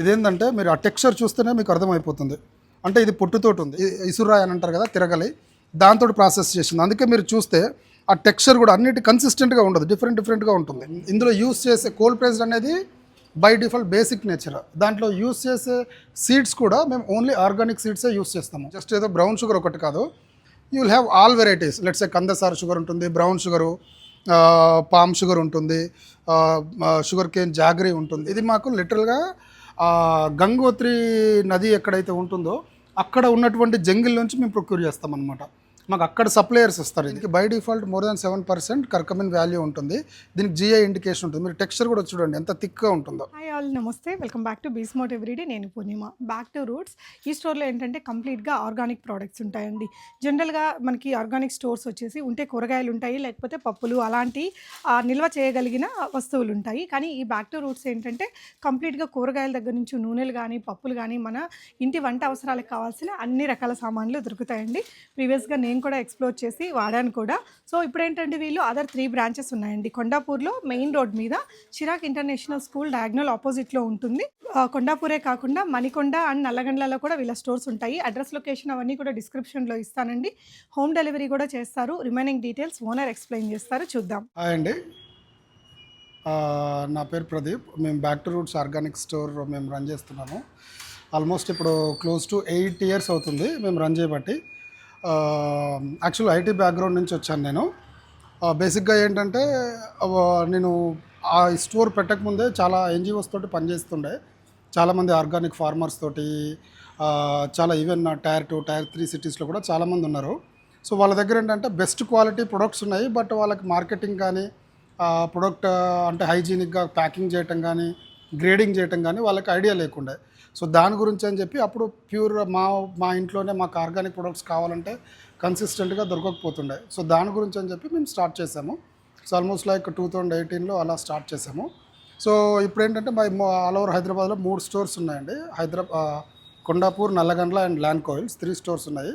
ఇదేంటంటే మీరు ఆ టెక్స్చర్ చూస్తేనే మీకు అర్థమైపోతుంది. అంటే ఇది పొట్టుతోటి ఉంది. ఇ- ఇసురాయి అని అంటారు కదా తిరగలి. దాంతో ప్రాసెస్ చేసింది. అందుకే మీరు చూస్తే ఆ టెక్స్చర్ కూడా అన్నిటి కన్సిస్టెంట్గా ఉండదు. డిఫరెంట్ డిఫరెంట్గా ఉంటుంది. ఇందులో యూస్ చేసే కోల్డ్ ప్రెస్డ్ అనేది బై డిఫాల్ట్ బేసిక్ నేచర్ దాంట్లో యూస్ చేసే సీడ్స్ కూడా మేము ఓన్లీ ఆర్గానిక్ సీడ్సే యూస్ చేస్తాము. జస్ట్ ఏదో బ్రౌన్ షుగర్ ఒకటి కాదు. You will have all varieties let's a khandsari sugar ఉంటుంది బ్రౌన్ షుగరు పామ్ షుగర్ ఉంటుంది షుగర్ కేన్ జాగరీ ఉంటుంది. ఇది మాకు లిటరల్గా గంగోత్రి నది ఎక్కడైతే ఉంటుందో అక్కడ ఉన్నటువంటి జంగిల్ నుంచి మేము ప్రొక్యూర్ చేస్తాం అనమాట మాకు అక్కడ సప్లయర్స్ ఇస్తారు. దీనికి by default more than seven percent curcumin value ఉంటుంది. దీనికి జిఐ ఇండికేషన్ ఉంటుంది. మీరు టెక్స్చర్ కూడా చూడండి ఎంత థిక్గా ఉంటుందో. హాయ్ ఆల్ నమస్తే. వెల్కమ్ బ్యాక్ టు బీస్మోట్ ఎవ్రీడే నేను పూర్ణిమ. బ్యాక్ టు రూట్స్ ఈ స్టోర్లో ఏంటంటే కంప్లీట్గా ఆర్గానిక్ ప్రోడక్ట్స్ ఉంటాయండి. జనరల్గా మనకి ఆర్గానిక్ స్టోర్స్ వచ్చేసి ఉంటే కూరగాయలు ఉంటాయి లేకపోతే పప్పులు అలాంటి నిల్వ చేయగలిగిన వస్తువులు ఉంటాయి. కానీ ఈ బ్యాక్ టు రూట్స్ ఏంటంటే కంప్లీట్గా కూరగాయల దగ్గర నుంచి నూనెలు కానీ పప్పులు కానీ మన ఇంటి వంట అవసరాలకు కావాల్సిన అన్ని రకాల సామాన్లు దొరుకుతాయండి. ప్రీవియస్గా నేను కూడా ఎక్స్ప్లోర్ చేసి వాడాను కూడా. సో ఇప్పుడు ఏంటంటే వీళ్ళు అదర్ త్రీ బ్రాంచెస్ ఉన్నాయండి. కొండాపూర్లో మెయిన్ రోడ్ మీద చిరాక్ ఇంటర్నేషనల్ స్కూల్ డయాగ్నల్ ఆపోజిట్లో ఉంటుంది. కొండాపూరే కాకుండా మణికొండ అండ్ నల్లగండ్లలో కూడా వీళ్ళ స్టోర్స్ ఉంటాయి. అడ్రస్ లొకేషన్ అవన్నీ కూడా డిస్క్రిప్షన్లో ఇస్తానండి. హోమ్ డెలివరీ కూడా చేస్తారు. రిమైనింగ్ డీటెయిల్స్ ఓనర్ ఎక్స్ప్లెయిన్ చేస్తారు. చూద్దాం. అండి. నా పేరు ప్రదీప్. మేము back to roots organic store మేము రన్ చేస్తున్నాము. ఆల్మోస్ట్ ఇప్పుడు క్లోజ్ టు ఎయిట్ ఇయర్స్ అవుతుంది. మేము రన్ చేయబట్టి. యాక్చువల్ ఐటీ బ్యాక్గ్రౌండ్ నుంచి వచ్చాను నేను. బేసిక్గా ఏంటంటే నేను ఆ స్టోర్ పెట్టకముందే చాలా ఎన్జిఓస్ తోటి పనిచేస్తుండే చాలామంది ఆర్గానిక్ ఫార్మర్స్ తోటి చాలా even tier two tier three సిటీస్లో కూడా చాలామంది ఉన్నారు. సో వాళ్ళ దగ్గర ఏంటంటే బెస్ట్ క్వాలిటీ ప్రొడక్ట్స్ ఉన్నాయి బట్ వాళ్ళకి మార్కెటింగ్ కానీ ప్రొడక్ట్ అంటే హైజీనిక్గా ప్యాకింగ్ చేయటం కానీ గ్రేడింగ్ చేయటం కానీ వాళ్ళకి ఐడియా లేకుండే. సో దాని గురించి అని చెప్పి అప్పుడు ప్యూర్ మా మా ఇంట్లోనే మాకు ఆర్గానిక్ ప్రొడక్ట్స్ కావాలంటే కన్సిస్టెంట్గా దొరకకపోతుండే. సో దాని గురించి అని చెప్పి మేము స్టార్ట్ చేసాము. So almost like two thousand ఎయిటీన్లో అలా స్టార్ట్ చేసాము. సో ఇప్పుడు ఏంటంటే మా ఆల్ ఓవర్ హైదరాబాద్లో మూడు స్టోర్స్ ఉన్నాయండి. Hyderabad Kondapur Nallagandla and Lanco Hills three stores ఉన్నాయి.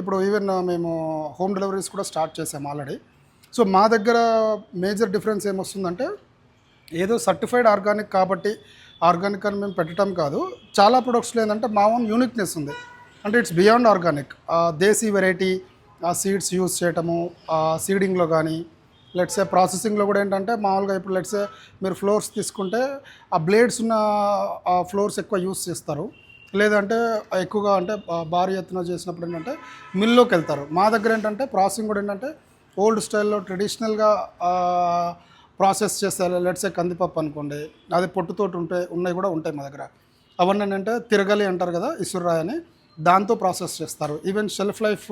ఇప్పుడు ఈవెన్ మేము హోమ్ డెలివరీస్ కూడా స్టార్ట్ చేసాము ఆల్రెడీ. సో మా దగ్గర మేజర్ డిఫరెన్స్ ఏమొస్తుందంటే ఏదో సర్టిఫైడ్ ఆర్గానిక్ కాబట్టి ఆర్గానిక్ అని మేము పెట్టడం కాదు. చాలా ప్రొడక్ట్స్లో ఏంటంటే మా ఓన్ యూనిక్నెస్ ఉంది. అంటే it's beyond organic desi variety ఆ సీడ్స్ యూస్ చేయటము సీడింగ్లో కానీ లెట్సే ప్రాసెసింగ్లో కూడా ఏంటంటే మామూలుగా ఇప్పుడు లెట్సే మీరు ఫ్లోర్స్ తీసుకుంటే ఆ బ్లేడ్స్ ఉన్న ఆ ఫ్లోర్స్ ఎక్కువ యూస్ చేస్తారు. లేదంటే ఎక్కువగా అంటే భారీ ఎత్తున చేసినప్పుడు ఏంటంటే మిల్లోకి వెళ్తారు. మా దగ్గర ఏంటంటే ప్రాసెసింగ్ కూడా ఏంటంటే ఓల్డ్ స్టైల్లో ట్రెడిషనల్గా ప్రాసెస్ చేస్తారు లెట్సే కందిపప్పు అనుకోండి అది పొట్టుతోటి ఉంటే ఉన్నాయి కూడా ఉంటాయి మా దగ్గర. అవన్నీ ఏంటంటే తిరగలి అంటారు కదా ఇసుర్రాయ్ అని దాంతో ప్రాసెస్ చేస్తారు. ఈవెన్ షెల్ఫ్ లైఫ్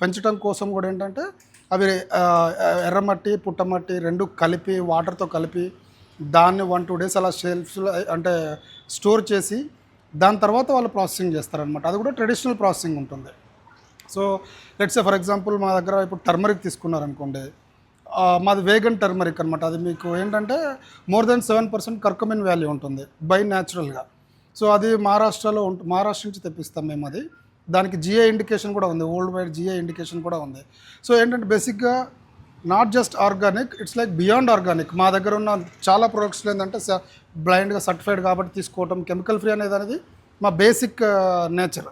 పెంచడం కోసం కూడా ఏంటంటే అవి ఎర్రమట్టి పుట్టమట్టి రెండు కలిపి వాటర్తో కలిపి దాన్ని వన్ టూ డేస్ అలా షెల్ఫ్లో అంటే స్టోర్ చేసి దాని తర్వాత వాళ్ళు ప్రాసెసింగ్ చేస్తారనమాట అది కూడా ట్రెడిషనల్ ప్రాసెసింగ్ ఉంటుంది. సో లెట్స్ ఫర్ ఎగ్జాంపుల్ మా దగ్గర ఇప్పుడు టర్మరిక్ తీసుకున్నారనుకోండి మాది వేగన్ టర్మరిక్ అనమాట అది మీకు ఏంటంటే more than seven percent curcumin value ఉంటుంది బై న్యాచురల్గా సో అది మహారాష్ట్రలో ఉంటు మహారాష్ట్ర నుంచి తెప్పిస్తాం మేము అది. దానికి జిఏ ఇండికేషన్ కూడా ఉంది వరల్డ్ వైడ్ జిఏ ఇండికేషన్ కూడా ఉంది. సో ఏంటంటే బేసిక్గా not just organic it's like beyond organic మా దగ్గర ఉన్న చాలా ప్రొడక్ట్స్లో ఏంటంటే బ్లైండ్గా సర్టిఫైడ్ కాబట్టి తీసుకోవటం కెమికల్ ఫ్రీ అనేది అనేది మా బేసిక్ నేచర్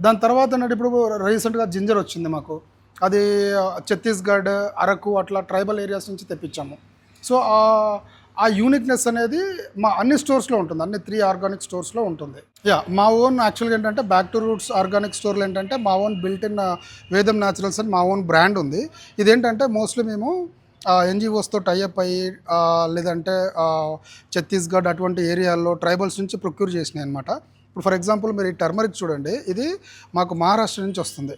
దాని తర్వాత ఏంటంటే ఇప్పుడు రీసెంట్గా జింజర్ వచ్చింది మాకు. అది ఛత్తీస్గఢ్ అరకు అట్లా ట్రైబల్ ఏరియాస్ నుంచి తెప్పించాము. సో ఆ- యూనిక్నెస్ అనేది మా అన్ని స్టోర్స్లో ఉంటుంది. అన్ని త్రీ ఆర్గానిక్ స్టోర్స్లో ఉంటుంది. యా మా ఓన్ యాక్చువల్గా ఏంటంటే బ్యాక్ టు రూట్స్ ఆర్గానిక్ స్టోర్లు ఏంటంటే మా own built in Vedam Naturals అని మా ఓన్ బ్రాండ్ ఉంది. ఇదేంటంటే మోస్ట్లీ మేము ఎన్జిఓస్తో టైఅప్ అయ్యి లేదంటే ఛత్తీస్గఢ్ అటువంటి ఏరియాల్లో ట్రైబల్స్ నుంచి ప్రొక్యూర్ చేసినాయి అనమాట ఇప్పుడు ఫర్ ఎగ్జాంపుల్ మీరు ఈ టర్మరిక్ చూడండి. ఇది మాకు మహారాష్ట్ర నుంచి వస్తుంది.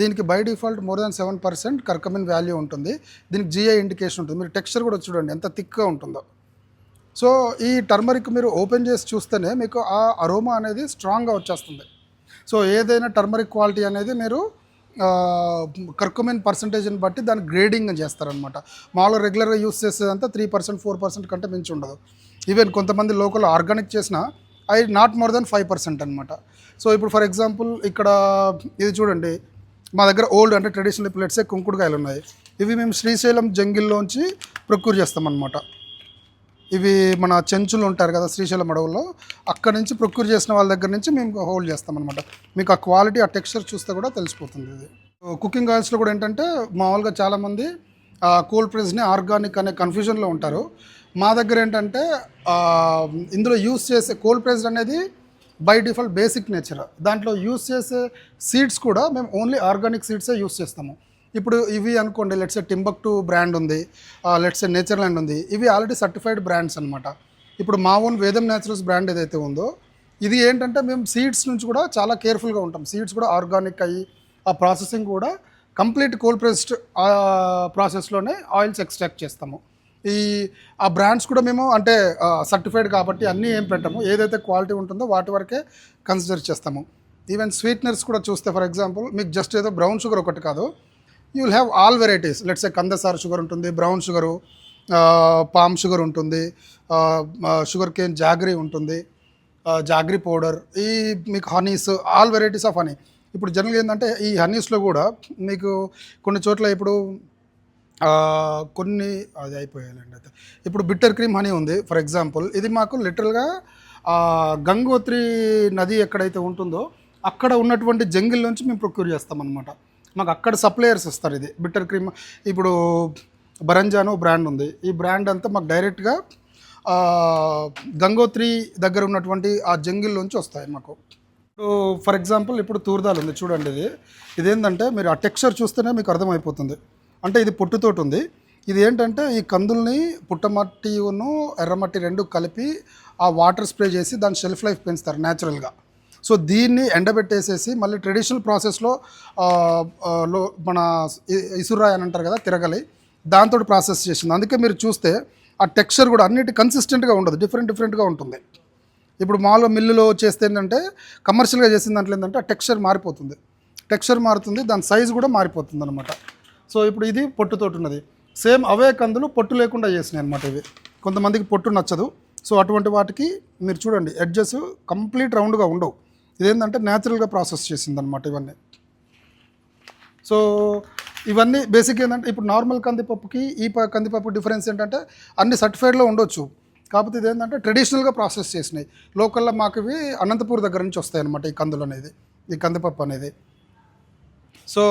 దీనికి by default more than seven percent curcumin value ఉంటుంది. దీనికి జిఐ ఇండికేషన్ ఉంటుంది. మీరు టెక్స్చర్ కూడా చూడండి ఎంత థిక్గా ఉంటుందో. సో ఈ టర్మరిక్ మీరు ఓపెన్ చేసి చూస్తేనే మీకు ఆ అరోమా అనేది స్ట్రాంగ్గా వచ్చేస్తుంది. సో ఏదైనా టర్మరిక్ క్వాలిటీ అనేది మీరు కర్కుమిన్ పర్సంటేజ్ని బట్టి దాన్ని గ్రేడింగ్ చేస్తారనమాట మామూలుగా రెగ్యులర్గా యూస్ చేసేదంతా త్రీ పర్సెంట్ ఫోర్ పర్సెంట్ కంటే మించి ఉండదు. ఈవెన్ కొంతమంది లోకల్ ఆర్గానిక్ చేసిన I not more than five percent అనమాట సో ఇప్పుడు ఫర్ ఎగ్జాంపుల్ ఇక్కడ ఇది చూడండి మా దగ్గర ఓల్డ్ అంటే ట్రెడిషనల్ ప్లేట్సే కుంకుడుకాయలు ఉన్నాయి. ఇవి మేము శ్రీశైలం జంగిల్లోంచి ప్రొక్యూర్ చేస్తామన్నమాట. ఇవి మన చెంచులు ఉంటారు కదా శ్రీశైలం అడవుల్లో అక్కడ నుంచి ప్రొక్యూర్ చేసిన వాళ్ళ దగ్గర నుంచి మేము హోల్డ్ చేస్తాం అనమాట మీకు ఆ క్వాలిటీ ఆ టెక్స్చర్ చూస్తే కూడా తెలిసిపోతుంది ఇది. కుకింగ్ ఆయిల్స్లో కూడా ఏంటంటే మామూలుగా చాలామంది కోల్డ్ ప్రెస్ని ఆర్గానిక్ అనే కన్ఫ్యూజన్లో ఉంటారు. మా దగ్గర ఏంటంటే ఇందులో యూస్ చేసే కోల్డ్ ప్రెస్ అనేది బై డిఫాల్ట్ బేసిక్ నేచర్. దాంట్లో యూస్ చేసే సీడ్స్ కూడా మేము ఓన్లీ ఆర్గానిక్ సీడ్సే యూస్ చేస్తాము. ఇప్పుడు ఇవి అనుకోండి లెట్స్ టింబక్ టు బ్రాండ్ ఉంది లెట్స్ నేచర్ ల్యాండ్ ఉంది ఇవి ఆల్రెడీ సర్టిఫైడ్ బ్రాండ్స్ అనమాట ఇప్పుడు మా ఓన్ వేదం న్యాచురల్స్ బ్రాండ్ ఏదైతే ఉందో ఇది ఏంటంటే మేము సీడ్స్ నుంచి కూడా చాలా కేర్ఫుల్గా ఉంటాం. సీడ్స్ కూడా ఆర్గానిక్ అయ్యి ఆ ప్రాసెసింగ్ కూడా కంప్లీట్ కోల్డ్ ప్రెస్డ్ ప్రాసెస్లోనే ఆయిల్స్ ఎక్స్ట్రాక్ట్ చేస్తాము. ఈ ఆ బ్రాండ్స్ కూడా మేము అంటే సర్టిఫైడ్ కాబట్టి అన్నీ ఏం పెట్టాము. ఏదైతే క్వాలిటీ ఉంటుందో వాటి వరకే కన్సిడర్ చేస్తాము. ఈవెన్ స్వీట్నర్స్ కూడా చూస్తే ఫర్ ఎగ్జాంపుల్ మీకు జస్ట్ ఏదో బ్రౌన్ షుగర్ ఒకటి కాదు. You will have all varieties let's a khandsari sugar ఉంటుంది బ్రౌన్ షుగరు పామ్ షుగర్ ఉంటుంది షుగర్ కేన్ జాగరీ ఉంటుంది జాగరీ పౌడర్ ఈ మీకు honeys all varieties of honey ఇప్పుడు జనరల్గా ఏంటంటే ఈ హనీస్లో కూడా మీకు కొన్ని చోట్ల ఇప్పుడు కొన్ని అది అయిపోయాయండి అయితే. ఇప్పుడు బిట్టర్ క్రీమ్ హనీ ఉంది ఫర్ ఎగ్జాంపుల్. ఇది మాకు లిటరల్గా గంగోత్రి నది ఎక్కడైతే ఉంటుందో అక్కడ ఉన్నటువంటి జంగిల్ నుంచి మేము ప్రొక్యూర్ చేస్తాం అనమాట మాకు అక్కడ సప్లయర్స్ ఇస్తారు ఇది. బిట్టర్ క్రీమ్ ఇప్పుడు బరంజాను బ్రాండ్ ఉంది. ఈ బ్రాండ్ అంతా మాకు డైరెక్ట్గా గంగోత్రి దగ్గర ఉన్నటువంటి ఆ జంగిల్ నుంచి వస్తాయి మాకు. ఇప్పుడు ఫర్ ఎగ్జాంపుల్ ఇప్పుడు తూర్దాలు ఉంది. చూడండి ఇది. ఇదేంటంటే మీరు ఆ టెక్స్చర్ చూస్తేనే మీకు అర్థమైపోతుంది. అంటే ఇది పొట్టుతోటి ఉంది. ఇది ఏంటంటే ఈ కందుల్ని పుట్టమట్టిను ఎర్రమట్టి రెండు కలిపి ఆ వాటర్ స్ప్రే చేసి దాని షెల్ఫ్ లైఫ్ పెంచుతారు న్యాచురల్గా సో దీన్ని ఎండబెట్టేసేసి మళ్ళీ ట్రెడిషనల్ ప్రాసెస్లో లో మన ఇసురాయ్ ఇసురాయి అని అంటారు కదా తిరగలి దాంతో ప్రాసెస్ చేసింది. అందుకే మీరు చూస్తే ఆ టెక్స్చర్ కూడా అన్నిటి కన్సిస్టెంట్గా ఉండదు డిఫరెంట్ డిఫరెంట్గా ఉంటుంది. ఇప్పుడు మామూలుగా మిల్లులో చేస్తే ఏంటంటే కమర్షియల్గా చేసిన దాంట్లో ఏంటంటే ఆ టెక్స్చర్ మారిపోతుంది. టెక్స్చర్ మారుతుంది దాని సైజ్ కూడా మారిపోతుంది అనమాట సో ఇప్పుడు ఇది పొట్టుతోటి ఉన్నది. సేమ్ అవే కందులు పొట్టు లేకుండా చేసినాయి అనమాట ఇవి. కొంతమందికి పొట్టు నచ్చదు. సో అటువంటి వాటికి మీరు చూడండి ఎడ్జెస్ కంప్లీట్ రౌండ్గా ఉండవు. ఇదేంటంటే న్యాచురల్గా ప్రాసెస్ చేసింది అనమాట ఇవన్నీ. సో ఇవన్నీ బేసిక్ ఏంటంటే ఇప్పుడు నార్మల్ కందిపప్పుకి ఈ ప- కందిపప్పు డిఫరెన్స్ ఏంటంటే అన్ని సర్టిఫైడ్లో ఉండొచ్చు. కాకపోతే ఇదేంటంటే ట్రెడిషనల్గా ప్రాసెస్ చేసినాయి. లోకల్లో మాకు ఇవి అనంతపూర్ దగ్గర నుంచి వస్తాయి అనమాట ఈ కందులు అనేది ఈ కందిపప్పు అనేది. సో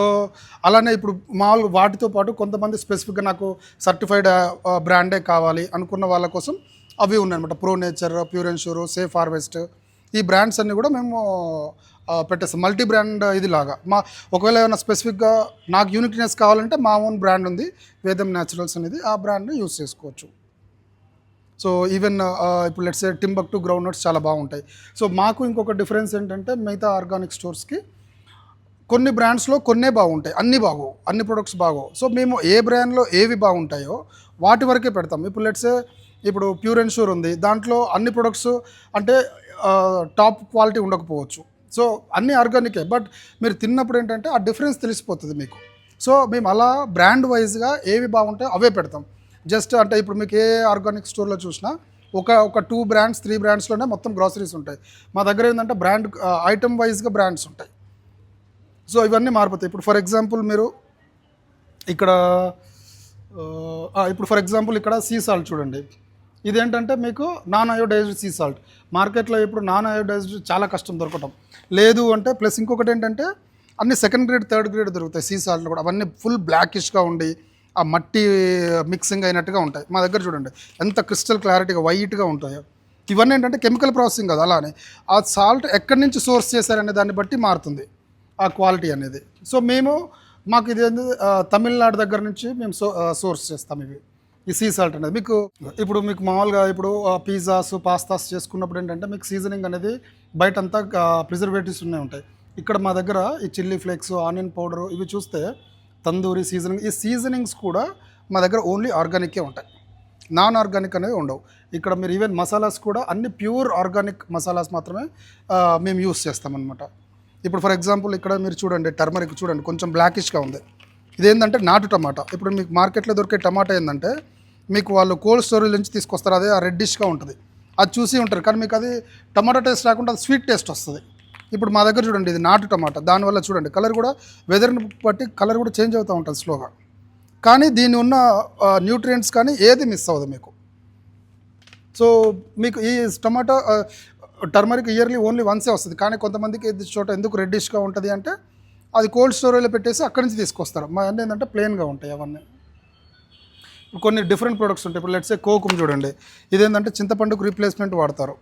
అలానే ఇప్పుడు మామూలు వాటితో పాటు కొంతమంది స్పెసిఫిక్గా నాకు సర్టిఫైడ్ బ్రాండే కావాలి అనుకున్న వాళ్ళ కోసం అవి ఉన్నాయన్నమాట. Pro nature pure ensure safe harvest ఈ బ్రాండ్స్ అన్నీ కూడా మేము పెట్టేస్తాం. మల్టీ బ్రాండ్ ఇది లాగా మా ఒకవేళ ఏమైనా స్పెసిఫిక్గా నాకు యూనిక్నెస్ కావాలంటే మా ఓన్ బ్రాండ్ ఉంది. వేదం న్యాచురల్స్ అనేది ఆ బ్రాండ్ని యూస్ చేసుకోవచ్చు. సో ఈవెన్ ఇప్పుడు let's Timbaktu groundnuts చాలా బాగుంటాయి. సో మాకు ఇంకొక డిఫరెన్స్ ఏంటంటే మిగతా ఆర్గానిక్ స్టోర్స్కి కొన్ని బ్రాండ్స్లో కొన్నే బాగుంటాయి. అన్నీ బాగోవు. అన్ని ప్రొడక్ట్స్ బాగోవు. సో మేము ఏ బ్రాండ్లో ఏవి బాగుంటాయో వాటి వరకే పెడతాం. ఇప్పుడు లెట్స్ ఇప్పుడు ప్యూర్ అండ్ షూర్ ఉంది. దాంట్లో అన్ని ప్రొడక్ట్స్ అంటే టాప్ క్వాలిటీ ఉండకపోవచ్చు. సో అన్ని ఆర్గానికే బట్ మీరు తిన్నప్పుడు ఏంటంటే ఆ డిఫరెన్స్ తెలిసిపోతుంది మీకు. సో మేము అలా బ్రాండ్ వైజ్గా ఏవి బాగుంటాయో అవే పెడతాం. జస్ట్ అంటే ఇప్పుడు మీకు ఏ ఆర్గానిక్ స్టోర్లో చూసినా ఒక ఒక టూ బ్రాండ్స్ త్రీ బ్రాండ్స్లోనే మొత్తం గ్రాసరీస్ ఉంటాయి. మా దగ్గర ఏంటంటే బ్రాండ్ ఐటమ్ వైజ్గా బ్రాండ్స్ ఉంటాయి. సో ఇవన్నీ మారిపోతాయి. ఇప్పుడు ఫర్ ఎగ్జాంపుల్ మీరు ఇక్కడ ఇప్పుడు ఫర్ ఎగ్జాంపుల్ ఇక్కడ సీ సాల్ట్ చూడండి. ఇదేంటంటే మీకు నాన్ అయోడైజ్డ్ సీ సాల్ట్. మార్కెట్లో ఇప్పుడు నాన్ అయోడైజ్డ్ చాలా కష్టం దొరకటం. లేదు అంటే ప్లస్ ఇంకొకటి ఏంటంటే అన్ని సెకండ్ గ్రేడ్ థర్డ్ గ్రేడ్ దొరుకుతాయి సీ సాల్ట్లు కూడా. అవన్నీ ఫుల్ బ్లాకిష్గా ఉండి ఆ మట్టి మిక్సింగ్ అయినట్టుగా ఉంటాయి. మా దగ్గర చూడండి ఎంత క్రిస్టల్ క్లారిటీగా వైట్గా ఉంటాయో. ఇవన్నీ ఏంటంటే కెమికల్ ప్రాసెసింగ్ కదా అలానే. ఆ సాల్ట్ ఎక్కడి నుంచి సోర్స్ చేశారనే దాన్ని బట్టి మారుతుంది. ఆ క్వాలిటీ అనేది. సో మేము మాకు ఇది ఏంది, తమిళనాడు దగ్గర నుంచి మేము సో సోర్స్ చేస్తాం ఇవి. ఈ సీ సాల్ట్ అనేది. మీకు ఇప్పుడు మీకు మామూలుగా ఇప్పుడు పిజ్జాస్ పాస్తాస్ చేసుకున్నప్పుడు ఏంటంటే మీకు సీజనింగ్ అనేది బయట అంతా ప్రిజర్వేటివ్స్ ఉన్నాయి ఉంటాయి. ఇక్కడ మా దగ్గర ఈ చిల్లీ ఫ్లేక్స్ ఆనియన్ పౌడర్ ఇవి చూస్తే తందూరి సీజనింగ్ ఈ సీజనింగ్స్ కూడా మా దగ్గర ఓన్లీ ఆర్గానికే ఉంటాయి. నాన్ ఆర్గానిక్ అనేవి ఉండవు. ఇక్కడ మీరు ఈవెన్ మసాలాస్ కూడా అన్ని ప్యూర్ ఆర్గానిక్ మసాలాస్ మాత్రమే మేము యూస్ చేస్తామన్నమాట. ఇప్పుడు ఫర్ ఎగ్జాంపుల్ ఇక్కడ మీరు చూడండి టర్మరిక్ చూడండి కొంచెం బ్లాకిష్గా ఉంది. ఇదేంటంటే నాటు టమాటా. ఇప్పుడు మీకు మార్కెట్లో దొరికే టమాటా ఏంటంటే మీకు వాళ్ళు కోల్డ్ స్టోరేజ్ నుంచి తీసుకొస్తారు అదే ఆ రెడ్డిష్గా ఉంటుంది. అది చూసి ఉంటారు కానీ మీకు అది టమాటా టేస్ట్ రాకుండా అది స్వీట్ టేస్ట్ వస్తుంది. ఇప్పుడు మా దగ్గర చూడండి ఇది నాటు టమాటా. దానివల్ల చూడండి కలర్ కూడా వెదర్ని బట్టి కలర్ కూడా చేంజ్ అవుతూ ఉంటుంది స్లోగా కానీ దీని ఉన్న న్యూట్రియంట్స్ కానీ ఏది మిస్ అవ్వదు మీకు. సో మీకు ఈ టమాటా టర్మరిక్ ఇయర్లీ ఓన్లీ వన్సే వస్తుంది. కానీ కొంతమందికి చోట ఎందుకు రెడ్డిష్గా ఉంటుంది అంటే అది కోల్డ్ స్టోరేజ్లో పెట్టేసి అక్కడి నుంచి తీసుకొస్తారు. మా అన్నీ ఏంటంటే ప్లెయిన్గా ఉంటాయి అవన్నీ. కొన్ని డిఫరెంట్ ప్రొడక్ట్స్ ఉంటాయి. ఇప్పుడు లెట్సే కోకుమ్ చూడండి. ఇదేంటంటే చింతపండుకు రీప్లేస్మెంట్ వాడతారు.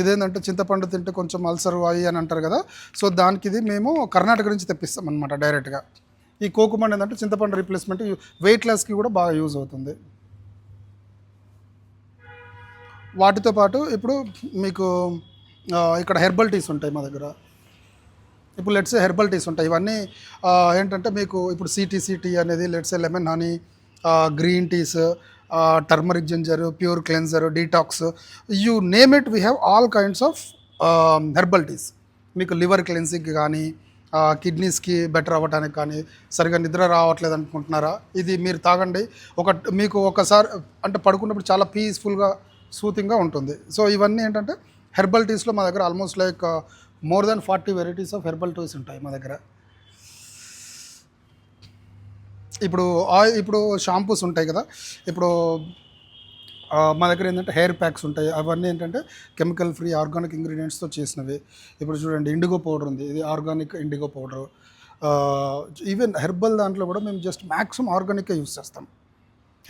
ఇదేంటంటే చింతపండు తింటే కొంచెం అల్సర్ అయ్యి అని అంటారు కదా. సో దానికి ఇది మేము కర్ణాటక నుంచి తెప్పిస్తాం అనమాట డైరెక్ట్గా ఈ కోకుమ్ ఏంటంటే చింతపండు రీప్లేస్మెంట్ వెయిట్ లాస్కి కూడా బాగా యూజ్ అవుతుంది. వాటితో పాటు ఇప్పుడు మీకు ఇక్కడ హెర్బల్ టీస్ ఉంటాయి మా దగ్గర. ఇప్పుడు లెట్స్ హెర్బల్ టీస్ ఉంటాయి. ఇవన్నీ ఏంటంటే మీకు ఇప్పుడు సిటీసీ టీ అనేది let's lemon honey green teas turmeric ginger pure cleanser detox you name it we have all kinds of herbal teas మీకు లివర్ క్లెన్సింగ్ కానీ కిడ్నీస్కి బెటర్ అవ్వడానికి కానీ సరిగా నిద్ర రావట్లేదు అనుకుంటున్నారా? ఇది మీరు తాగండి. ఒక మీకు ఒకసారి అంటే పడుకున్నప్పుడు చాలా పీస్ఫుల్గా సూతింగ్గా ఉంటుంది. సో ఇవన్నీ ఏంటంటే హెర్బల్ టీస్లో మా దగ్గర almost like more than forty varieties of herbal teas ఉంటాయి మా దగ్గర. ఇప్పుడు ఆయిల్ ఇప్పుడు షాంపూస్ ఉంటాయి కదా. ఇప్పుడు uh, మా దగ్గర ఏంటంటే హెయిర్ ప్యాక్స్ ఉంటాయి. అవన్నీ ఏంటంటే కెమికల్ ఫ్రీ ఆర్గానిక్ ఇంగ్రీడియంట్స్తో చేసినవి. ఇప్పుడు చూడండి ఇండిగో పౌడర్ ఉంది. ఇది organic indigo powder even herbal దాంట్లో కూడా మేము జస్ట్ మ్యాక్సిమం ఆర్గానిక్గా యూస్ చేస్తాం.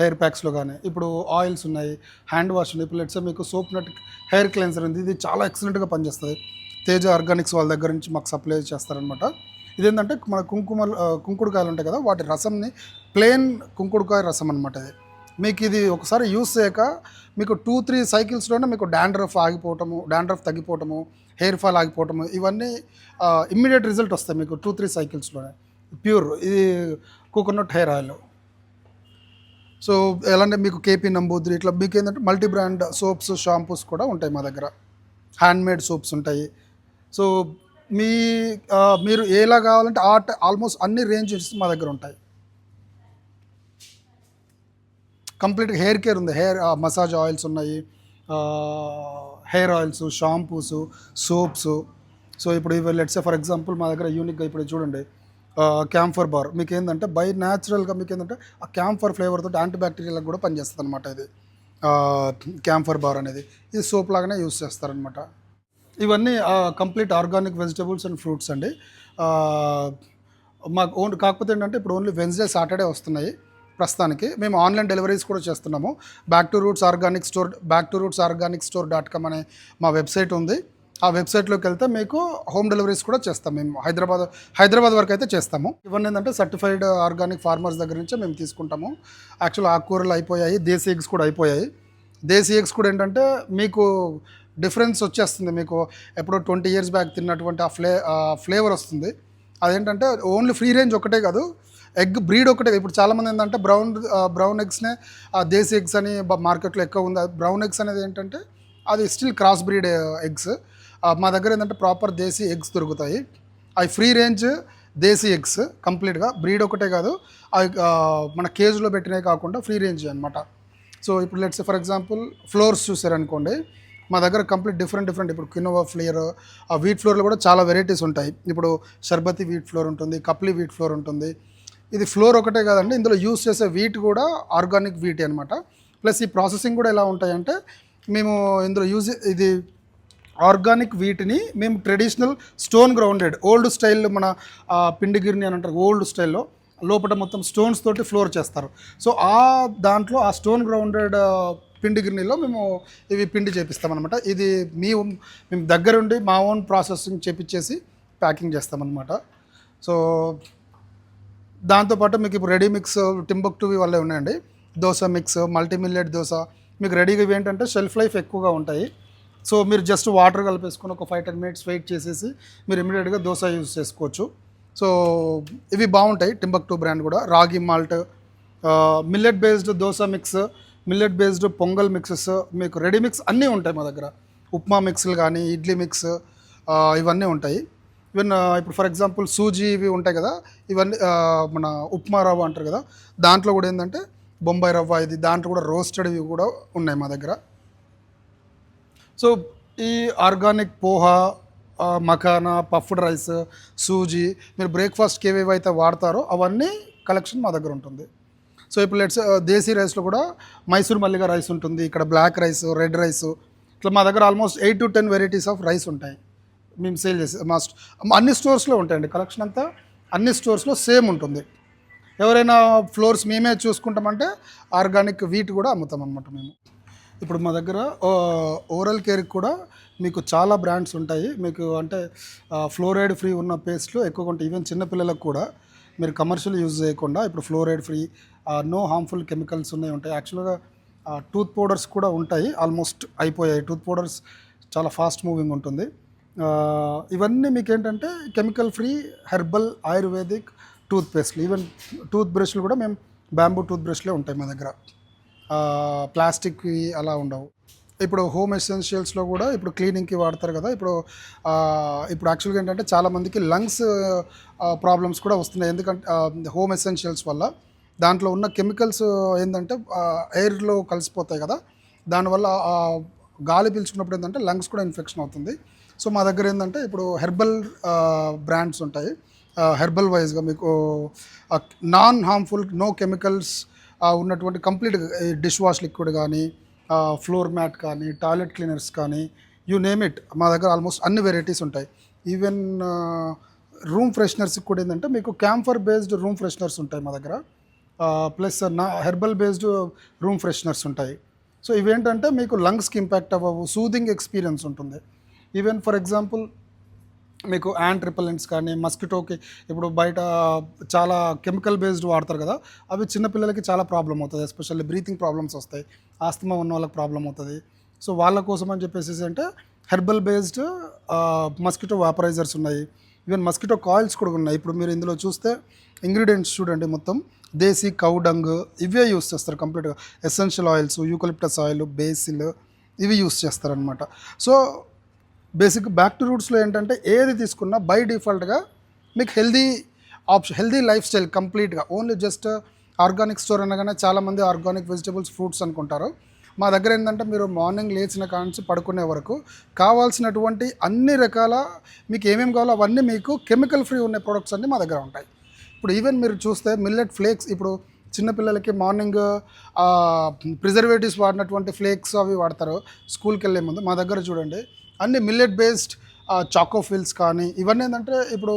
హెయిర్ ప్యాక్స్లో కానీ ఇప్పుడు ఆయిల్స్ ఉన్నాయి హ్యాండ్ వాష్ ఉన్నాయి ఇప్పుడు లెట్స్ మీకు సోప్ నట్ హెయిర్ క్లెన్సర్ ఉంది ఇది చాలా ఎక్సలెంట్గా పనిచేస్తుంది. తేజ ఆర్గానిక్స్ వాళ్ళ దగ్గర నుంచి మాకు సప్లై చేస్తారనమాట ఇదేంటంటే మన కుంకుమ కుంకుడుకాయలు ఉంటాయి కదా వాటి రసంని ప్లెయిన్ కుంకుడుకాయ రసం అనమాట ఇది. మీకు ఇది ఒకసారి యూస్ చేయక మీకు టూ త్రీ సైకిల్స్లోనే మీకు డాండ్రఫ్ ఆగిపోవటము డాండ్రఫ్ తగ్గిపోవటము హెయిర్ ఫాల్ ఆగిపోవటము ఇవన్నీ ఇమ్మీడియట్ రిజల్ట్ వస్తాయి మీకు టూ త్రీ సైకిల్స్లోనే. ప్యూర్ ఇది కోకోనట్ హెయిర్ ఆయిల్. సో ఎలా అంటే మీకు కేపీ నంబూద్రి ఇట్లా మీకు ఏంటంటే మల్టీ బ్రాండ్ సోప్స్ షాంపూస్ కూడా ఉంటాయి మా దగ్గర. హ్యాండ్మేడ్ సోప్స్ ఉంటాయి. సో మీ మీరు ఎలా కావాలంటే ఆ ఆల్మోస్ట్ అన్ని రేంజెస్ మా దగ్గర ఉంటాయి. కంప్లీట్ హెయిర్ కేర్ ఉంది. హెయిర్ మసాజ్ ఆయిల్స్ ఉన్నాయి. Hair oils shampoos soaps so ఇప్పుడు ఇవి లెట్స్ ఫర్ ఎగ్జాంపుల్ మా దగ్గర యూనిక్గా ఇప్పుడు చూడండి. క్యాంఫర్ బార్ మీకు ఏంటంటే బై న్యాచురల్గా మీకు ఏంటంటే ఆ క్యాంఫర్ ఫ్లేవర్తో యాంటీ బ్యాక్టీరియల్ కూడా పనిచేస్తుంది అనమాట ఇది క్యాంఫర్ బార్ అనేది. ఇది సోప్ లాగానే యూస్ చేస్తారనమాట ఇవన్నీ complete organic vegetables and fruits అండి. మాకు ఓన్ కాకపోతే ఏంటంటే ఇప్పుడు ఓన్లీ వెన్స్డే సాటర్డే వస్తున్నాయి ప్రస్తుతానికి. మేము ఆన్లైన్ డెలివరీస్ కూడా చేస్తున్నాము. Back to roots organic store back to roots organic store dot com అనే మా వెబ్సైట్ ఉంది. ఆ వెబ్సైట్లోకి వెళ్తే మీకు హోమ్ డెలివరీస్ కూడా చేస్తాం మేము. హైదరాబాద్ హైదరాబాద్ వరకు అయితే చేస్తాము. ఇవన్నీ ఏంటంటే సర్టిఫైడ్ ఆర్గానిక్ ఫార్మర్స్ దగ్గర నుంచే మేము తీసుకుంటాము. యాక్చువల్ ఆకుకూరలు అయిపోయాయి దేశీ ఎగ్స్ కూడా అయిపోయాయి. దేశీ ఎగ్స్ కూడా ఏంటంటే మీకు డిఫరెన్స్ వచ్చేస్తుంది. మీకు ఎప్పుడో ట్వంటీ ఇయర్స్ బ్యాక్ తిన్నటువంటి ఆ ఫ్లే ఫ్లేవర్ వస్తుంది. అదేంటంటే ఓన్లీ ఫ్రీ రేంజ్ ఒకటే కాదు ఎగ్ బ్రీడ్ ఒకటే. ఇప్పుడు చాలామంది ఏంటంటే బ్రౌన్ బ్రౌన్ ఎగ్స్నే దేశీ ఎగ్స్ అని మార్కెట్లో ఎక్కువ ఉంది. బ్రౌన్ ఎగ్స్ అనేది ఏంటంటే అది స్టిల్ క్రాస్ బ్రీడ్ ఎగ్స్. మా దగ్గర ఏంటంటే ప్రాపర్ దేశీ ఎగ్స్ దొరుకుతాయి. అవి ఫ్రీ రేంజ్ దేశీ ఎగ్స్ కంప్లీట్గా బ్రీడ్ ఒకటే కాదు అవి మన కేజ్లో పెట్టినవి కాకుండా ఫ్రీ రేంజ్ అనమాట సో ఇప్పుడు లెట్స్ ఫర్ ఎగ్జాంపుల్ ఫ్లోర్స్ చూసారనుకోండి మా దగ్గర కంప్లీట్ డిఫరెంట్ డిఫరెంట్ ఇప్పుడు కినోవా ఫ్లేర్ ఆ వీట్ ఫ్లోర్లో కూడా చాలా వెరైటీస్ ఉంటాయి. ఇప్పుడు షర్బతి వీట్ ఫ్లోర్ ఉంటుంది కప్లీ వీట్ ఫ్లోర్ ఉంటుంది. ఇది ఫ్లోర్ ఒకటే కాదండి ఇందులో యూస్ చేసే వీట్ కూడా ఆర్గానిక్ వీట్ అనమాట ప్లస్ ఈ ప్రాసెసింగ్ కూడా ఎలా ఉంటాయంటే మేము ఇందులో యూజ్ ఇది ఆర్గానిక్ వీటిని మేము traditional stone grounded old style మన ఆ, పిండిగిరిని అని అంటారు ఓల్డ్ స్టైల్లో లోపల మొత్తం స్టోన్స్ తోటి ఫ్లోర్ చేస్తారు. సో ఆ దాంట్లో ఆ స్టోన్ గ్రౌండెడ్ పిండి గిన్నెలో మేము ఇవి పిండి చేపిస్తామన్నమాట. ఇది మీ మేము దగ్గరుండి మా ఓన్ ప్రాసెసింగ్ చేపించేసి ప్యాకింగ్ చేస్తామన్నమాట. సో దాంతోపాటు మీకు ఇప్పుడు రెడీ మిక్స్ టింబక్ టూవి వల్లే ఉన్నాయండి. Dosa mix multi millet dosa. మీకు రెడీగా ఇవి ఏంటంటే షెల్ఫ్ లైఫ్ ఎక్కువగా ఉంటాయి. సో మీరు జస్ట్ వాటర్ కలిపేసుకుని ఒక ఫైవ్ టెన్ మినిట్స్ వెయిట్ చేసేసి మీరు ఇమీడియట్గా దోశ యూజ్ చేసుకోవచ్చు. సో ఇవి బాగుంటాయి టింబక్ టూ బ్రాండ్ కూడా. Ragi malt millet based dosa mix millet based pongal mixes మీకు రెడీ మిక్స్ అన్నీ ఉంటాయి మా దగ్గర. ఉప్మా మిక్స్లు కానీ ఇడ్లీ మిక్స్ ఇవన్నీ ఉంటాయి. ఈవెన్ ఇప్పుడు ఫర్ ఎగ్జాంపుల్ సూజీ ఇవి ఉంటాయి కదా ఇవన్నీ మన ఉప్మా రవ్వ అంటారు కదా దాంట్లో కూడా ఏంటంటే బొంబాయి రవ్వ ఇది దాంట్లో కూడా రోస్టెడ్ ఇవి కూడా ఉన్నాయి మా దగ్గర. సో ఈ organic poha makhana puffed rice suji మీరు బ్రేక్ఫాస్ట్కి ఏవేవైతే వాడతారో అవన్నీ కలెక్షన్ మా దగ్గర ఉంటుంది. సో ఇప్పుడు లెట్స్ దేశీ రైస్లో కూడా మైసూర్ మల్లిగా రైస్ ఉంటుంది ఇక్కడ బ్లాక్ రైస్ రెడ్ రైస్. ఇట్లా మా దగ్గర almost eight to ten varieties of rice ఉంటాయి. మేము సేల్ చేసే మాస్ట్ అన్ని స్టోర్స్లో ఉంటాయండి. కలెక్షన్ అంతా అన్ని స్టోర్స్లో సేమ్ ఉంటుంది. ఎవరైనా ఫ్లోర్స్ మేమే చూసుకుంటామంటే ఆర్గానిక్ వీట్ కూడా అమ్ముతాం అనమాట మేము. ఇప్పుడు మా దగ్గర ఓరల్ కేర్కి కూడా మీకు చాలా బ్రాండ్స్ ఉంటాయి. మీకు అంటే ఫ్లోరైడ్ ఫ్రీ ఉన్న పేస్ట్లు ఎక్కువగా ఉంటాయి ఈవెన్ చిన్నపిల్లలకు కూడా మీరు కమర్షియల్ యూజ్ చేయకుండా ఇప్పుడు fluoride free no harmful chemicals ఉన్నాయి ఉంటాయి. యాక్చువల్గా టూత్ పౌడర్స్ కూడా ఉంటాయి. ఆల్మోస్ట్ అయిపోయాయి. టూత్ పౌడర్స్ చాలా ఫాస్ట్ మూవింగ్ ఉంటుంది. ఇవన్నీ మీకు ఏంటంటే chemical free herbal ayurvedic tooth పేస్ట్లు even tooth బ్రష్లు కూడా మేము బ్యాంబూ టూత్ బ్రష్లే ఉంటాయి మా దగ్గర. ప్లాస్టిక్వి అలా ఉండవు. ఇప్పుడు హోమ్ ఎసెన్షియల్స్లో కూడా ఇప్పుడు క్లీనింగ్కి వాడతారు కదా ఇప్పుడు ఇప్పుడు యాక్చువల్గా ఏంటంటే చాలామందికి లంగ్స్ ప్రాబ్లమ్స్ కూడా వస్తున్నాయి. ఎందుకంటే హోమ్ ఎసెన్షియల్స్ వల్ల దాంట్లో ఉన్న కెమికల్స్ ఏంటంటే ఎయిర్లో కలిసిపోతాయి కదా దానివల్ల గాలి పీల్చుకున్నప్పుడు ఏంటంటే లంగ్స్ కూడా ఇన్ఫెక్షన్ అవుతుంది. సో మా దగ్గర ఏంటంటే ఇప్పుడు హెర్బల్ బ్రాండ్స్ ఉంటాయి. హెర్బల్ వైజ్గా మీకు నాన్ హార్మ్ఫుల్ నో కెమికల్స్ ఉన్నటువంటి కంప్లీట్ డిష్ వాష్ లిక్విడ్ కానీ ఫ్లోర్ మ్యాట్ కానీ టాయిలెట్ క్లీనర్స్ కానీ యూ నేమ్ ఇట్. మా దగ్గర ఆల్మోస్ట్ అన్ని వెరైటీస్ ఉంటాయి. ఈవెన్ రూమ్ ఫ్రెషనర్స్కి కూడా ఏంటంటే మీకు క్యాంఫర్ బేస్డ్ రూమ్ ఫ్రెషనర్స్ ఉంటాయి మా దగ్గర. ప్లస్ నా హెర్బల్ బేస్డ్ రూమ్ ఫ్రెషనర్స్ ఉంటాయి. సో ఇవేంటంటే మీకు లంగ్స్కి ఇంపాక్ట్ అవ్వవు సూదింగ్ ఎక్స్పీరియన్స్ ఉంటుంది. ఈవెన్ ఫర్ ఎగ్జాంపుల్ మీకు యాంట్ రిపలెంట్స్ కానీ మస్కిటోకి ఇప్పుడు బయట చాలా కెమికల్ బేస్డ్ వాడతారు కదా అవి చిన్నపిల్లలకి చాలా ప్రాబ్లం అవుతుంది. ఎస్పెషల్లీ బ్రీతింగ్ ప్రాబ్లమ్స్ వస్తాయి. ఆస్తమా ఉన్న వాళ్ళకి ప్రాబ్లం అవుతుంది. సో వాళ్ళ కోసం అని చెప్పేసి అంటే హెర్బల్ బేస్డ్ మస్కిటో వాపరైజర్స్ ఉన్నాయి. ఈవెన్ మస్కిటో కాయిల్స్ కూడా ఉన్నాయి. ఇప్పుడు మీరు ఇందులో చూస్తే ఇంగ్రీడియంట్స్ చూడండి మొత్తం. దేశీ కౌడంగ్ ఇవే యూస్ చేస్తారు కంప్లీట్గా. Essential oils eucalyptus oil basil ఇవి యూస్ చేస్తారనమాట సో బేసిక్ బ్యాక్ టు రూట్స్లో ఏంటంటే ఏది తీసుకున్నా బై డిఫాల్ట్గా మీకు healthy option healthy lifestyle కంప్లీట్గా ఓన్లీ జస్ట్ ఆర్గానిక్ స్టోర్ అనగానే చాలామంది ఆర్గానిక్ వెజిటబుల్స్ ఫ్రూట్స్ అనుకుంటారు. మా దగ్గర ఏంటంటే మీరు మార్నింగ్ లేచిన కాంచి పడుకునే వరకు కావాల్సినటువంటి అన్ని రకాల మీకు ఏమేమి కావాలో అవన్నీ మీకు కెమికల్ ఫ్రీ ఉన్న ప్రొడక్ట్స్ అన్నీ మా దగ్గర ఉంటాయి. ఇప్పుడు ఈవెన్ మీరు చూస్తే మిల్లెట్ ఫ్లేక్స్ ఇప్పుడు చిన్నపిల్లలకి మార్నింగ్ ప్రిజర్వేటివ్స్ వాడినటువంటి ఫ్లేక్స్ అవి వాడతారు. స్కూల్కి వెళ్ళే ముందు మా దగ్గర చూడండి. అన్ని మిల్లెట్ బేస్డ్ చాకో ఫిల్స్ కానీ ఇవన్నీ ఏంటంటే ఇప్పుడు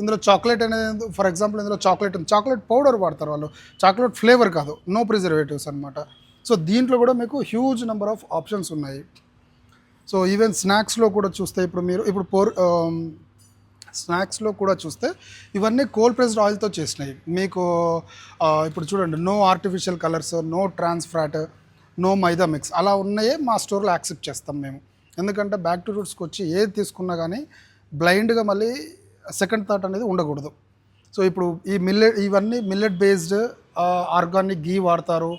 ఇందులో చాక్లెట్ అనేది ఫర్ ఎగ్జాంపుల్ ఇందులో చాక్లెట్ చాక్లెట్ పౌడర్ వాడతారు వాళ్ళు. చాక్లెట్ ఫ్లేవర్ కాదు. నో ప్రిజర్వేటివ్స్ అనమాట సో దీంట్లో కూడా మీకు హ్యూజ్ నెంబర్ ఆఫ్ ఆప్షన్స్ ఉన్నాయి. సో ఈవెన్ స్నాక్స్లో కూడా చూస్తే ఇప్పుడు మీరు ఇప్పుడు పోర్ స్నాక్స్లో కూడా చూస్తే ఇవన్నీ కోల్డ్ ప్రెస్డ్ ఆయిల్తో చేసినాయి. మీకు ఇప్పుడు చూడండి no artificial colours no trans fat no maida mix అలా ఉన్నాయే మా స్టోర్లో యాక్సెప్ట్ చేస్తాం మేము. ఎందుకంటే బ్యాక్ టు రూట్స్కి వచ్చి ఏది తీసుకున్నా కానీ బ్లైండ్గా మళ్ళీ సెకండ్ థాట్ అనేది ఉండకూడదు. సో ఇప్పుడు ఈ మిల్లెట్ ఇవన్నీ మిల్లెట్ బేస్డ్ ఆర్గానిక్ గీ వాడతారు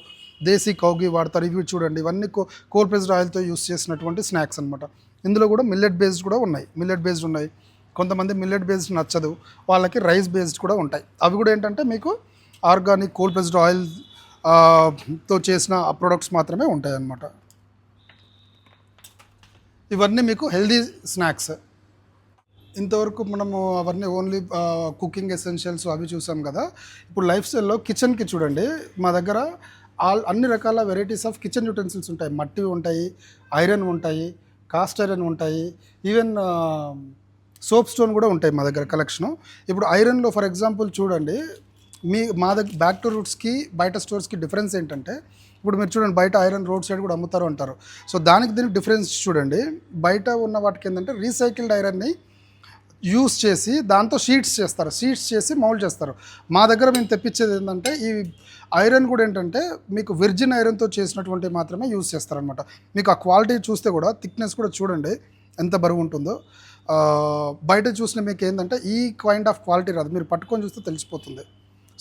దేశీ కౌ గీ వాడతారు ఇవి చూడండి ఇవన్నీ కో కోల్ ప్రెస్డ్ ఆయిల్తో యూస్ చేసినటువంటి స్నాక్స్ అనమాట ఇందులో కూడా మిల్లెట్ బేస్డ్ కూడా ఉన్నాయి మిల్లెట్ బేస్డ్ ఉన్నాయి. కొంతమంది మిల్లెట్ బేస్డ్ నచ్చదు వాళ్ళకి రైస్ బేస్డ్ కూడా ఉంటాయి. అవి కూడా ఏంటంటే మీకు ఆర్గానిక్ కోల్ ప్రెస్డ్ ఆయిల్తో చేసిన ప్రొడక్ట్స్ మాత్రమే ఉంటాయి అన్నమాట ఇవన్నీ మీకు హెల్దీ స్నాక్స్. ఇంతవరకు మనము అవన్నీ ఓన్లీ కుకింగ్ ఎసెన్షియల్స్ అవి చూసాం కదా. ఇప్పుడు లైఫ్ స్టైల్లో కిచెన్కి చూడండి. మా దగ్గర ఆల్ అన్ని రకాల వెరైటీస్ ఆఫ్ కిచెన్ యూటెన్సిల్స్ ఉంటాయి. మట్టి ఉంటాయి ఐరన్ ఉంటాయి కాస్ట్ ఐరన్ ఉంటాయి. ఈవెన్ సోప్ స్టోన్ కూడా ఉంటాయి మా దగ్గర కలెక్షను. ఇప్పుడు ఐరన్లో ఫర్ ఎగ్జాంపుల్ చూడండి. మీ మా దగ్గర బ్యాక్ టు రూట్స్కి బయట స్టోర్స్కి డిఫరెన్స్ ఏంటంటే ఇప్పుడు మీరు చూడండి బయట ఐరన్ రోడ్ సైడ్ కూడా అమ్ముతారు అంటారు. సో దానికి దీనికి డిఫరెన్స్ చూడండి. బయట ఉన్న వాటికి ఏంటంటే రీసైకిల్డ్ ఐరన్ని యూస్ చేసి దాంతో షీట్స్ చేస్తారు. షీట్స్ చేసి మౌల్డ్ చేస్తారు. మా దగ్గర మేము తెప్పించేది ఏంటంటే ఈ ఐరన్ కూడా ఏంటంటే మీకు విర్జిన్ ఐరన్తో చేసినటువంటి మాత్రమే యూస్ చేస్తారనమాట మీకు ఆ క్వాలిటీ చూస్తే కూడా థిక్నెస్ కూడా చూడండి ఎంత బరువు ఉంటుందో. బయట చూసిన మీకు ఏంటంటే ఈ కైండ్ ఆఫ్ క్వాలిటీ రాదు. మీరు పట్టుకొని చూస్తే తెలిసిపోతుంది.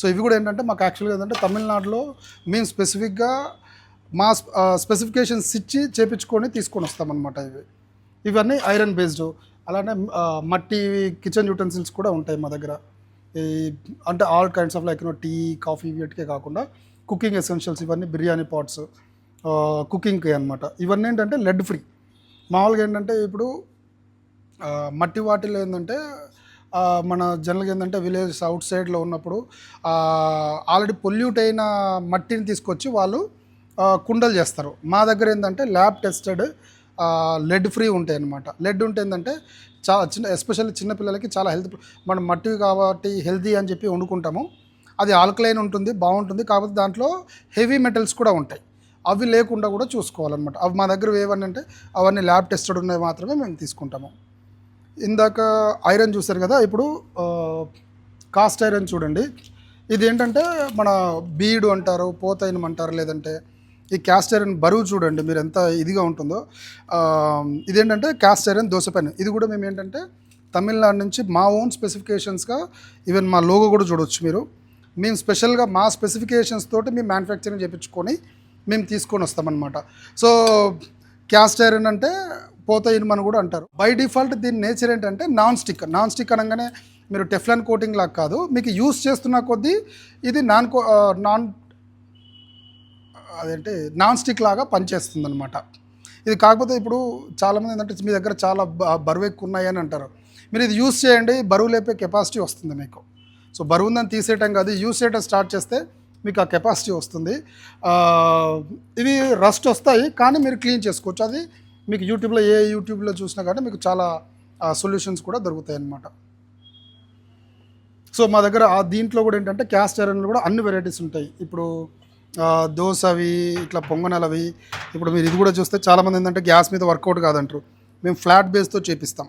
సో ఇవి కూడా ఏంటంటే మాకు యాక్చువల్గా ఏంటంటే తమిళనాడులో మేము స్పెసిఫిక్గా మా స్పెసిఫికేషన్స్ ఇచ్చి చేపించుకొని తీసుకొని వస్తామన్నమాట ఇవి. ఇవన్నీ ఐరన్ బేస్డ్ అలానే మట్టి కిచెన్ యూటెన్సిల్స్ కూడా ఉంటాయి మా దగ్గర. ఈ అంటే all kinds of like tea coffee వీటికే కాకుండా కుకింగ్ ఎసెన్షియల్స్ ఇవన్నీ బిర్యానీ పాట్స్ కుకింగ్కి అనమాట ఇవన్నీ ఏంటంటే లెడ్ ఫ్రీ మామూలుగా ఏంటంటే ఇప్పుడు మట్టి వాటిలో ఏంటంటే మన జనరల్గా ఏంటంటే విలేజ్ అవుట్ సైడ్లో ఉన్నప్పుడు ఆల్రెడీ పొల్యూట్ అయిన మట్టిని తీసుకొచ్చి వాళ్ళు కుండలు చేస్తారు. మా దగ్గర ఏంటంటే ల్యాబ్ టెస్టెడ్ లెడ్ ఫ్రీ ఉంటాయి అన్నమాట. లెడ్ ఉంటే ఏంటంటే చాలా చిన్న ఎస్పెషల్లీ చిన్నపిల్లలకి చాలా హెల్త్ మనం మట్టి కాబట్టి హెల్తీ అని చెప్పి వండుకుంటాము. అది ఆల్కలైన్ ఉంటుంది బాగుంటుంది. కాకపోతే దాంట్లో హెవీ మెటల్స్ కూడా ఉంటాయి. అవి లేకుండా కూడా చూసుకోవాలన్నమాట. అవి మా దగ్గర ఏవన్నీ అంటే అవన్నీ ల్యాబ్ టెస్టెడ్ ఉన్నవి మాత్రమే మేము తీసుకుంటాము. ఇందాక ఐరన్ చూసారు కదా ఇప్పుడు కాస్ట్ ఐరన్ చూడండి. ఇది ఏంటంటే మన బీడు అంటారు పోతైనం అంటారు లేదంటే ఈ క్యాస్ట్ ఐరన్ బరువు చూడండి మీరు ఎంత ఇదిగా ఉంటుందో. ఇదేంటంటే క్యాస్ట్ ఐరన్ దోసపెన్ ఇది కూడా మేము ఏంటంటే తమిళనాడు నుంచి మా ఓన్ స్పెసిఫికేషన్స్గా ఈవెన్ మా లోగో కూడా చూడవచ్చు మీరు. మేము స్పెషల్గా మా స్పెసిఫికేషన్స్ తోటి మేము మ్యానుఫ్యాక్చరింగ్ చేయించుకొని మేము తీసుకొని వస్తామన్నమాట. సో క్యాస్ట్ ఐరన్ అంటే పోత ఇనుమని కూడా అంటారు. బై డిఫాల్ట్ దీని నేచర్ ఏంటంటే నాన్ స్టిక్ నాన్ స్టిక్ అనగానే మీరు టెఫ్లాన్ కోటింగ్ లాగా కాదు మీకు యూస్ చేస్తున్న కొద్దీ ఇది నాన్ కో నాన్ అదేంటి నాన్ స్టిక్ లాగా పనిచేస్తుంది అనమాట ఇది కాకపోతే ఇప్పుడు చాలామంది ఏంటంటే మీ దగ్గర చాలా బ- బరువు ఎక్కువ ఉన్నాయి అని అంటారు. మీరు ఇది యూస్ చేయండి బరువు లేపే కెపాసిటీ వస్తుంది మీకు. సో బరువు ఉందని తీసేయటం కాదు యూస్ చేయటం స్టార్ట్ చేస్తే మీకు ఆ కెపాసిటీ వస్తుంది. ఇవి రస్ట్ వస్తాయి కానీ మీరు క్లీన్ చేసుకోవచ్చు. అది మీకు యూట్యూబ్లో ఏ యూట్యూబ్లో చూసినా కానీ మీకు చాలా సొల్యూషన్స్ కూడా దొరుకుతాయి అన్నమాట సో మా దగ్గర ఆ దీంట్లో కూడా ఏంటంటే క్యాస్ట్ ఐరన్లు కూడా అన్ని వెరైటీస్ ఉంటాయి. ఇప్పుడు దోశవి దోసవి ఇట్లా పొంగనలవి ఇప్పుడు మీరు ఇది కూడా చూస్తే చాలామంది ఏంటంటే గ్యాస్ మీద వర్కౌట్ కాదంటారు. మేము ఫ్లాట్ బేస్తో చేపిస్తాం.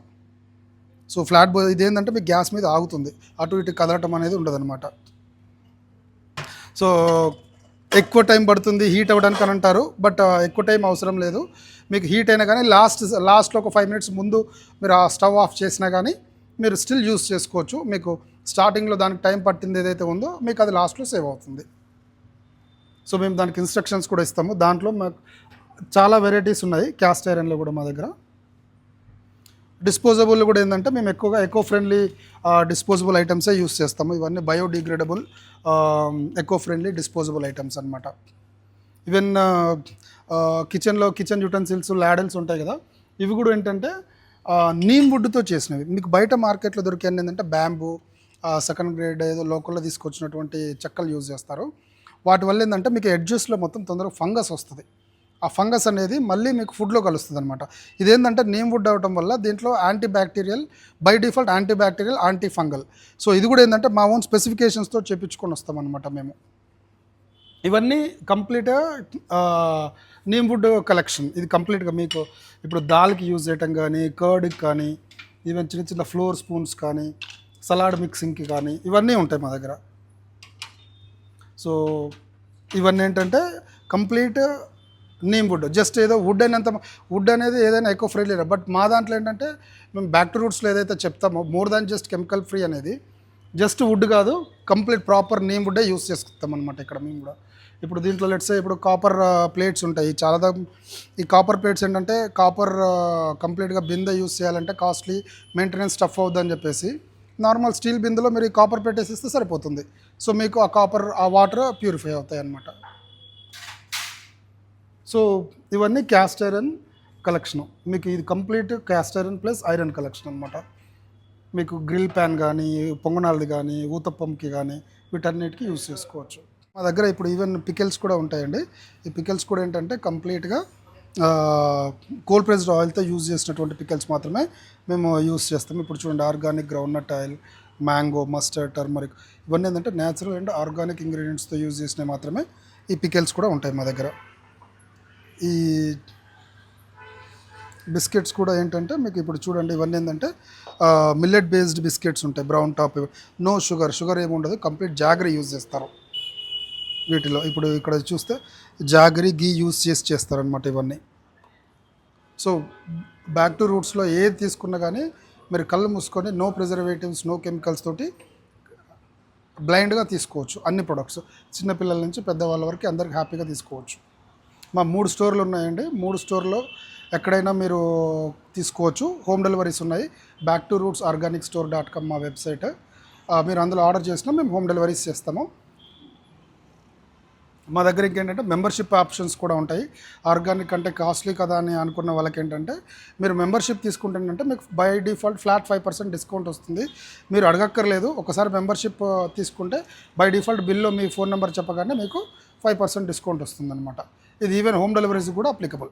సో ఫ్లాట్ బే ఇదేంటంటే మీకు గ్యాస్ మీద ఆగుతుంది. అటు ఇటు కదలటం అనేది ఉండదన్నమాట. సో ఎక్కువ టైం పడుతుంది హీట్ అవ్వడానికి అని అంటారు బట్ ఎక్కువ టైం అవసరం లేదు. మీకు హీట్ అయినా కానీ లాస్ట్ లాస్ట్లో ఒక ఫైవ్ మినిట్స్ ముందు మీరు ఆ స్టవ్ ఆఫ్ చేసినా కానీ మీరు స్టిల్ యూస్ చేసుకోవచ్చు. మీకు స్టార్టింగ్లో దానికి టైం పట్టింది ఏదైతే ఉందో మీకు అది లాస్ట్లో సేవ్ అవుతుంది. సో మేము దానికి ఇన్స్ట్రక్షన్స్ కూడా ఇస్తాము. దాంట్లో మాకు చాలా వెరైటీస్ ఉన్నాయి. క్యాస్ట్ ఐరన్లో కూడా మా దగ్గర. డిస్పోజబుల్ కూడా ఏంటంటే మేము ఎక్కువగా ఎకో ఫ్రెండ్లీ డిస్పోజబుల్ ఐటమ్సే యూస్ చేస్తాము. ఇవన్నీ biodegradable eco friendly disposable items అనమాట ఈవెన్ కిచెన్లో కిచెన్ యూటెన్సిల్స్ ల్యాడల్స్ ఉంటాయి కదా. ఇవి కూడా ఏంటంటే నీమ్ వుడ్తో చేసినవి. మీకు బయట మార్కెట్లో దొరికేది ఏంటంటే బ్యాంబూ సెకండ్ గ్రేడ్ ఏదో లోకల్లో తీసుకొచ్చినటువంటి చెక్కలు యూజ్ చేస్తారు. వాటి వల్ల ఏంటంటే మీకు ఎడ్జెస్లో మొత్తం తొందరగా ఫంగస్ వస్తుంది. ఆ ఫంగస్ అనేది మళ్ళీ మీకు ఫుడ్లో కలుస్తుంది అనమాట ఇదేంటంటే నీమ్ వుడ్ అవడం వల్ల దీంట్లో antibacterial by default antibacterial antifungal so ఇది కూడా ఏంటంటే మా ఓన్ స్పెసిఫికేషన్స్తో చేపించుకొని వస్తామన్నమాట మేము. ఇవన్నీ కంప్లీట్గా నీమ్ వుడ్ కలెక్షన్ ఇది కంప్లీట్గా మీకు ఇప్పుడు దాల్కి యూజ్ చేయటం కానీ కర్డ్కి కానీ ఈవెన్ చిన్న చిన్న ఫ్లోర్ స్పూన్స్ కానీ సలాడ్ మిక్సింగ్కి కానీ ఇవన్నీ ఉంటాయి మా దగ్గర. సో ఇవన్నీ ఏంటంటే కంప్లీట్ నీమ్ వుడ్ జస్ట్ ఏదో వుడ్ అయినంత వుడ్ అనేది ఏదైనా ఎక్కువ ఫ్రీలీ బట్ మా దాంట్లో ఏంటంటే మేము బ్యాక్ టు రూట్స్లో ఏదైతే చెప్తామో more than just chemical free అనేది జస్ట్ వుడ్ కాదు కంప్లీట్ ప్రాపర్ నేమ్ వుడ్డే యూస్ చేసుకుంటాం అనమాట ఇక్కడ మేము కూడా. ఇప్పుడు దీంట్లో లెట్స్ ఇప్పుడు కాపర్ ప్లేట్స్ uh, ఉంటాయి. చాలా ఈ కాపర్ ప్లేట్స్ ఏంటంటే కాపర్ కంప్లీట్గా uh, బిందె యూస్ చేయాలంటే కాస్ట్లీ మెయింటెనెన్స్ టఫ్ అవుద్దని చెప్పేసి నార్మల్ స్టీల్ బిందెలో మీరు ఈ కాపర్ ప్లేట్ వేసేస్తే సరిపోతుంది. సో మీకు ఆ కాపర్ ఆ వాటర్ ప్యూరిఫై అవుతాయి అన్నమాట సో ఇవన్నీ క్యాస్ట్ ఐరన్ కలెక్షన్. మీకు ఇది complete cast iron plus iron collection అనమాట మీకు గ్రిల్ ప్యాన్ కానీ పొంగనాలది కానీ ఊతప్పంకి కానీ వీటన్నిటికీ యూస్ చేసుకోవచ్చు. మా దగ్గర ఇప్పుడు ఈవెన్ పికెల్స్ కూడా ఉంటాయండి. ఈ పికెల్స్ కూడా ఏంటంటే కంప్లీట్గా కోల్డ్ ప్రెస్డ్ ఆయిల్తో యూజ్ చేసినటువంటి పికెల్స్ మాత్రమే మేము యూస్ చేస్తాం. ఇప్పుడు చూడండి organic groundnut oil mango mustard turmeric ఇవన్నీ ఏంటంటే న్యాచురల్ అండ్ ఆర్గానిక్ ఇంగ్రీడియంట్స్తో యూజ్ చేసినవి మాత్రమే ఈ పికెల్స్ కూడా ఉంటాయి మా దగ్గర. ఈ బిస్కెట్స్ కూడా ఏంటంటే మీకు ఇప్పుడు చూడండి ఇవన్నీ ఏంటంటే మిల్లెట్ బేస్డ్ బిస్కెట్స్ ఉంటాయి brown top no sugar sugar ఏమి ఉండదు కంప్లీట్ జాగరీ యూజ్ చేస్తారు. వీటిలో ఇప్పుడు ఇక్కడ చూస్తే జాగరీ గీ యూజ్ చేసి చేస్తారనమాట ఇవన్నీ. సో బ్యాక్ టు రూట్స్లో ఏది తీసుకున్నా కానీ మీరు కళ్ళు మూసుకొని నో ప్రిజర్వేటివ్స్ నో కెమికల్స్ తోటి బ్లైండ్గా తీసుకోవచ్చు అన్ని ప్రొడక్ట్స్ చిన్నపిల్లల నుంచి పెద్దవాళ్ళ వరకు అందరికి హ్యాపీగా తీసుకోవచ్చు. మా మూడు స్టోర్లు ఉన్నాయండి. మూడు స్టోర్లో ఎక్కడైనా మీరు తీసుకోవచ్చు. హోమ్ డెలివరీస్ ఉన్నాయి. Back to roots organic store dot com మా వెబ్సైట్. మీరు అందులో ఆర్డర్ చేసినా మేము హోమ్ డెలివరీస్ చేస్తాము. మా దగ్గర ఇంకేంటంటే మెంబర్షిప్ ఆప్షన్స్ కూడా ఉంటాయి. ఆర్గానిక్ అంటే కాస్ట్లీ కదా అని అనుకున్న వాళ్ళకి ఏంటంటే మీరు మెంబర్షిప్ తీసుకుంటుందంటే మీకు by default flat five percent discount వస్తుంది. మీరు అడగక్కర్లేదు. ఒకసారి మెంబర్షిప్ తీసుకుంటే బై డిఫాల్ట్ బిల్లో మీ ఫోన్ నెంబర్ చెప్పగానే మీకు ఫైవ్ పర్సెంట్ డిస్కౌంట్ వస్తుందన్నమాట. ఇది ఈవెన్ హోమ్ డెలివరీస్ కూడా అప్లికబుల్